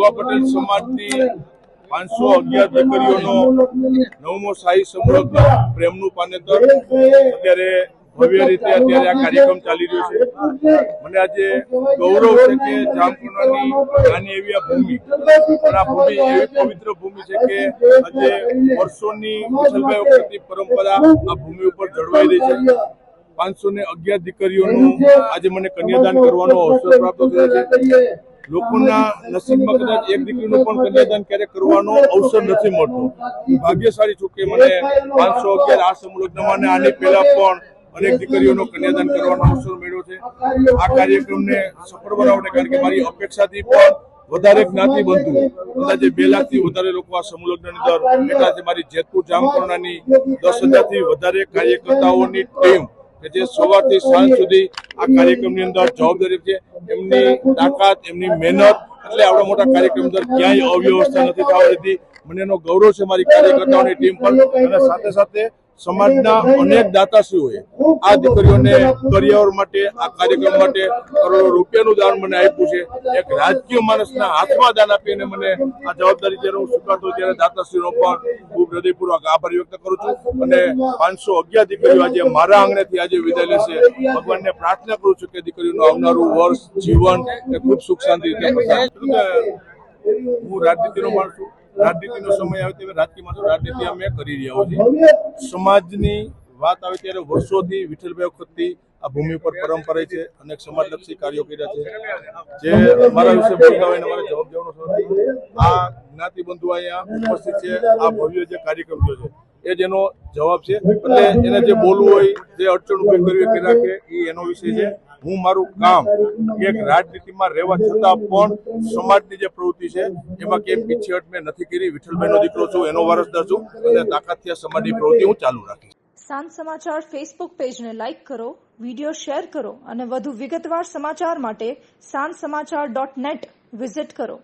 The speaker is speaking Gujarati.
ભગવા પટેલ સમાજની પાંચસો અગિયાર દીકરીઓનો નવમો શાહી સમૃદ્ધ પ્રેમનું પાનેતર અત્યારે ભવ્ય રીતે અત્યારે આ કાર્યક્રમ ચાલી રહ્યો છે. મને આજે ગૌરવ છે કે જામકુંડાની નાની એવી આ ભૂમિ, પણ આ ભૂમિ એવી પવિત્ર ભૂમિ છે કે આજે વર્ષોની વિઠ્ઠલભાઈ વખતની પરંપરા આ ભૂમિ ઉપર જળવાઈ રહી છે. પાંચસો ને અગિયાર દીકરીઓનું આજે મને કન્યાદાન કરવાનો અવસર પ્રાપ્ત થયો છે. લોકોના નસીબમાં કદાચ એક દીકરીનું પણ કન્યાદાન ક્યારેક કરવાનો અવસર નથી મળતો. ભાગ્યશાળી છું કે મને પાંચસો અગિયાર આ સમુલગ્નમાં આની પહેલા પણ અનેક દીકરીઓનો કન્યાદાન કરવાનો અવસર મળ્યો છે. આ કાર્યક્રમને સફળ બનાવવાને કારણ કે મારી અપેક્ષાથી પણ વધારે જ્ઞાતિ બનતું અંદાજે બે લાખથી વધારે લોકો આ સમૂહ અંદર બેઠા છે મારી જેતપુર જામકરણાની દસ હજારથી વધારે કાર્યકર્તાઓની ટીમ કે જે સવારથી સાંજ સુધી આ કાર્યક્રમની અંદર જવાબદારી છે. એમની તાકાત એમની મહેનત એટલે આવડા મોટા કાર્યક્રમ અંદર ક્યાંય અવ્યવસ્થા નથી થવા દીધી મને એનો ગૌરવ છે મારી કાર્યકર્તાઓની ટીમ પર અને સાથે સાથે સમાજના અનેક દાતાશ્રીઓએ આ દીકરીઓને કરિયાવર માટે, આ કાર્યક્રમ માટે કરોડો રૂપિયાનું દાન મને આપ્યું છે. એક રાજકીય માણસના હાથમાં દાન આપીને મને આ જવાબદારી જ્યારે હું સ્વીકારતો ત્યારે દાતાશ્રીનો પણ ખૂબ હૃદયપૂર્વક આભાર વ્યક્ત કરું છું. અને પાંચસો અગિયાર દીકરીઓ આજે મારા આંગણેથી આજે વિદાય લેશે. ભગવાનને પ્રાર્થના કરું છું કે દીકરીઓનું આવનારું વર્ષ, જીવન એ ખૂબ સુખ શાંતિ રીતે હું રાજનીતિનો માણસ છું. રાજનીતિનો સમય આવે ત્યારે રાજકીયમાં રાજનીતિ અમે કરી રહ્યા છીએ સમાજની વાત આવે ત્યારે વર્ષોથી વિઠ્ઠલભાઈ વખતથી આ ભૂમિ પર પરંપરા છે, અનેક સમાજલક્ષી કાર્યો કર્યા છે. જે અમારા વિશે બોલતા હોય અમારે જવાબ દેવાનો આ જ્ઞાતિ બંધુ અહીંયા ઉપસ્થિત છે, આ ભવ્ય જે કાર્યક્રમ થયો છે એ જ એનો જવાબ છે. એટલે એને જે બોલવું હોય, જે અડચણ ઊભી કરવી કે રાખે એ એનો વિષય છે. હું મારું કામ એક રાજનીતિમાં રહેવા છતાં પણ સમાજની જે પ્રવૃત્તિ છે, એમાં કે પીછેહટ મેં નથી કરી. વિઠ્ઠલભાઈનો દીકરો છું, એનો વારસદાર છું, અને તાકાતથી સમાજની પ્રવૃત્તિ હું ચાલુ રાખીશ. સાંજ સમાચાર ફેસબુક પેજને લાઇક કરો વીડિયો શેર કરો, અને વધુ વિગતવાર સમાચાર માટે સાંજ સમાચાર ડોટ નેટ વિઝિટ કરો.